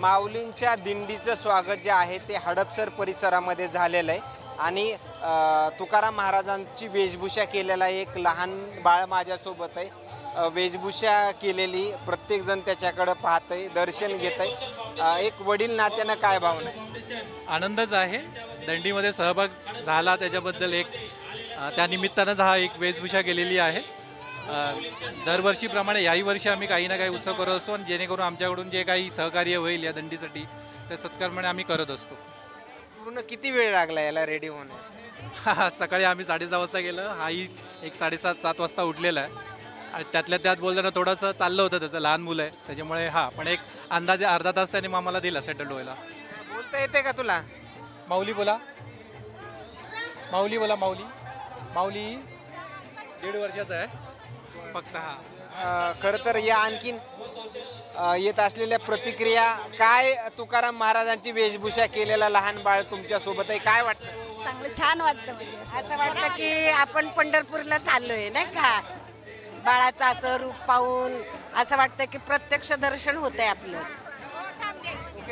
माऊलींच्या दिंडीचं स्वागत जे आहे ते हडपसर परिसरामध्ये झालेलं आहे. आणि तुकाराम महाराजांची वेशभूषा केलेला एक लहान बाळ माझ्यासोबत आहे. वेशभूषा केलेली प्रत्येकजण त्याच्याकडं पाहत आहे दर्शन घेत आहे एक वडील नात्यानं काय भावना आनंदच आहे. दंडीमध्ये सहभाग झाला त्याच्याबद्दल एक त्यानिमित्तानंच त्या निमित्तानंच हा एक वेशभूषा केलेली आहे. दरवर्षीप्रमाणे याही वर्षी आम्ही काही ना काही उत्सव करत असतो आणि जेणेकरून आमच्याकडून जे काही सहकार्य होईल या दंडीसाठी ते सत्कारपणे आम्ही करत असतो. पूर्ण किती वेळ लागला याला रेडी होण्यास? सकाळी आम्ही साडेसहा वाजता गेलं. हाही एक साडेसात सात वाजता उठलेला आहे. आणि त्यातल्या त्यात बोलताना थोडंसं चाललं होतं त्याचं लहान मुलं आहे. त्याच्यामुळे हा पण एक अंदाजे अर्धा तास त्याने आम्हाला दिला सेटल व्हायला. बोलता येते का तुला? माऊली बोला. माऊली बोला माऊली. माऊली दीड वर्षाचा आहे. फक्त हा. अ, खरं तर या आणखीन अ, येत असलेल्या प्रतिक्रिया काय तुकाराम महाराजांची वेशभूषा केलेला लहान बाळ तुमच्यासोबत आहे काय वाटतं? चांगलं छान वाटतं म्हणजे असं. असं वाटतं की आपण पंढरपूरला चाललोय नाही का? बाळाचं असं रूप पाहून असं वाटतं की प्रत्यक्ष दर्शन होतंय आपलं. ओके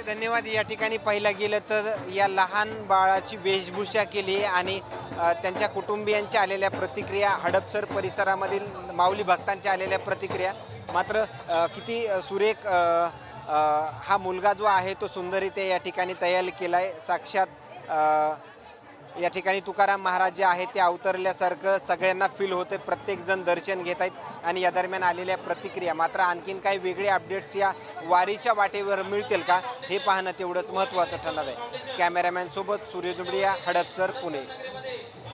धन्यवाद. या ठिकाणी पाहिलं गेलं तर या लहान बाळाची वेशभूषा केली आणि त्यांच्या कुटुंबियांच्या आलेल्या प्रतिक्रिया हडपसर परिसरामधील माऊली भक्तांच्या आलेल्या प्रतिक्रिया. मात्र किती सुरेख हा मुलगा जो आहे तो सुंदरीते या ठिकाणी तयार केला आहे साक्षात या ठिकाणी तुकाराम महाराज जे आहेत ते अवतरल्यासारखं सगळ्यांना फील होते प्रत्येकजण दर्शन घेत आहेत आणि या दरम्यान आलेल्या प्रतिक्रिया. मात्र आणखीन काही वेगळे अपडेट्स या वारीच्या वाटेवर मिळतील का हे पाहणं तेवढंच महत्त्वाचं ठरणार आहे. कॅमेरामॅनसोबत सूर्य दुबडिया हडपसर पुणे.